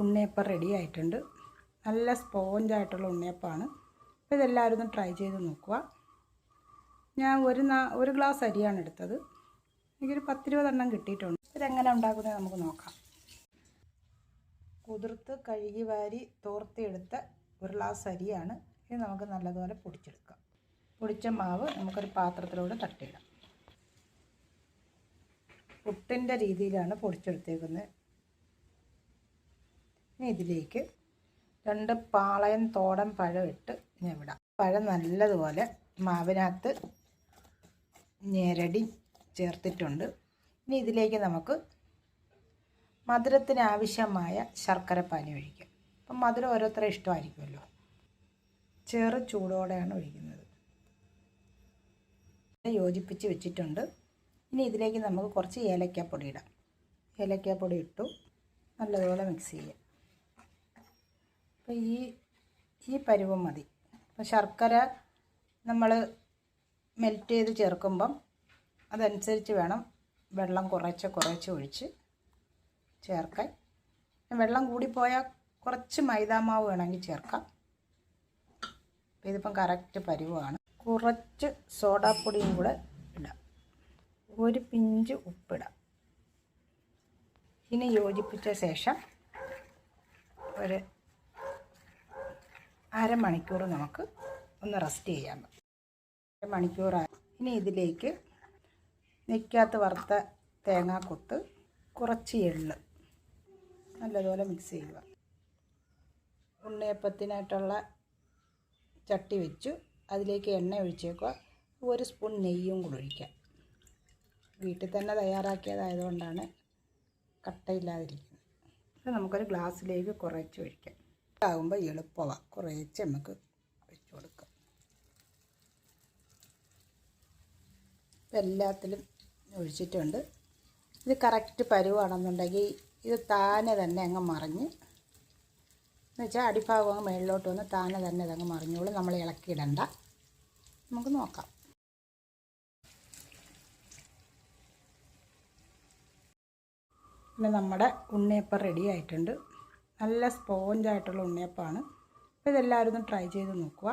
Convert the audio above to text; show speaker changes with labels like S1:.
S1: ഉണ്ണിയപ്പം ready ആയിട്ടുണ്ട്. നല്ല സ്പോഞ്ചായിട്ടുള്ള ഉണ്ണിയപ്പമാണ്. അപ്പോൾ ഇതെല്ലാവരും ഒന്ന് ട്രൈ ചെയ്ത് നോക്കുക. ഞാൻ ഒരു ഒരു ഗ്ലാസ് അരിയാണ് എടുത്തത്. എനിക്കൊരു പത്തിരുപതെണ്ണം കിട്ടിയിട്ടുണ്ട്. ഇതെങ്ങനെ ഉണ്ടാക്കുന്നത് നമുക്ക് നോക്കാം. കുതിർത്ത് കഴുകി വാരി തോർത്തിയെടുത്ത ഒരു ഗ്ലാസ് അരിയാണ്. ഇത് നമുക്ക് നല്ലതുപോലെ പൊടിച്ചെടുക്കാം. പൊടിച്ച മാവ് നമുക്കൊരു പാത്രത്തിലൂടെ തട്ടിയിടാം പുട്ടിന്റെ രീതിയിലാണ് പൊടിച്ചെടുത്തേക്കുന്നത്. ഇനി ഇതിലേക്ക് രണ്ട് പാളയൻ തോടൻ പഴം ഇട്ട് ഞാൻ വിടാം പഴം നല്ലതുപോലെ മാവിനകത്ത് ഞെരടി ചേർത്തിട്ടുണ്ട്. ഇനി ഇതിലേക്ക് നമുക്ക് മധുരത്തിന് ആവശ്യമായ ശർക്കര പാനി ഒഴിക്കാം. അപ്പം മധുരം ഓരോരുത്തരെ ഇഷ്ടമായിരിക്കുമല്ലോ. ചെറു ചൂടോടെയാണ് ഒഴിക്കുന്നത്. യോജിപ്പിച്ച് വെച്ചിട്ടുണ്ട്. ഇനി ഇതിലേക്ക് നമുക്ക് കുറച്ച് ഏലക്കാപ്പൊടി ഇടാം. ഏലക്കാപ്പൊടി ഇട്ടു നല്ലതുപോലെ മിക്സ് ചെയ്യാം. അപ്പോൾ ഈ ഈ പരുവം മതി. അപ്പോൾ ശർക്കര നമ്മൾ മെൽറ്റ് ചെയ്ത് ചേർക്കുമ്പം അതനുസരിച്ച് വേണം വെള്ളം കുറച്ച് കുറച്ച് ഒഴിച്ച് ചേർക്കാൻ. വെള്ളം കൂടിപ്പോയാൽ കുറച്ച് മൈദാമാവ് വേണമെങ്കിൽ ചേർക്കാം. ഇതിപ്പം കറക്റ്റ് പരുവമാണ് കുറച്ച് സോഡാപ്പൊടിയും കൂടെ ഇടാം. ഒരു പിഞ്ച് ഉപ്പിടാം. ഇനി യോജിപ്പിച്ച ശേഷം ഒരു അരമണിക്കൂർ നമുക്ക് ഒന്ന് റെസ്റ്റ് ചെയ്യാം. അരമണിക്കൂറായി ഇനി ഇതിലേക്ക് നിൽക്കാത്ത വറുത്ത തേങ്ങാക്കൊത്ത് കുറച്ച് എള്ള് നല്ലതുപോലെ മിക്സ് ചെയ്യുക. ഉണ്ണിയപ്പത്തിനായിട്ടുള്ള ചട്ടി വെച്ചു. അതിലേക്ക് എണ്ണ ഒഴിച്ചേക്കുക. ഒരു സ്പൂൺ നെയ്യും കൂടി ഒഴിക്കാം. വീട്ടിൽ തന്നെ തയ്യാറാക്കിയതായതുകൊണ്ടാണ് കട്ടയില്ലാതിരിക്കുന്നത്. നമുക്കൊരു ഗ്ലാസ്സിലേക്ക് കുറച്ച് ഒഴിക്കാം. ആകുമ്പോൾ എളുപ്പമാണ് കുറേച്ച് നമുക്ക് വെച്ച് കൊടുക്കാം. ഇപ്പം എല്ലാത്തിലും ഒഴിച്ചിട്ടുണ്ട്. ഇത് കറക്റ്റ് പരുവാണെന്നുണ്ടെങ്കിൽ ഇത് താനെ തന്നെ അങ്ങ് മറിഞ്ഞ് എന്ന് വെച്ചാൽ അടിഭാഗം അങ്ങ് മേളിലോട്ട് വന്ന് താനെ തന്നെ അതങ്ങ് മറിഞ്ഞോളൂ. നമ്മൾ ഇളക്കിയിടണ്ട. നമുക്ക് നോക്കാം. പിന്നെ നമ്മുടെ ഉണ്ണിയപ്പം റെഡി ആയിട്ടുണ്ട്. നല്ല സ്പോഞ്ചായിട്ടുള്ള ഉണ്ണിയപ്പമാണ്. അപ്പോൾ ഇതെല്ലാവരും ഒന്ന് ട്രൈ ചെയ്ത് നോക്കുക.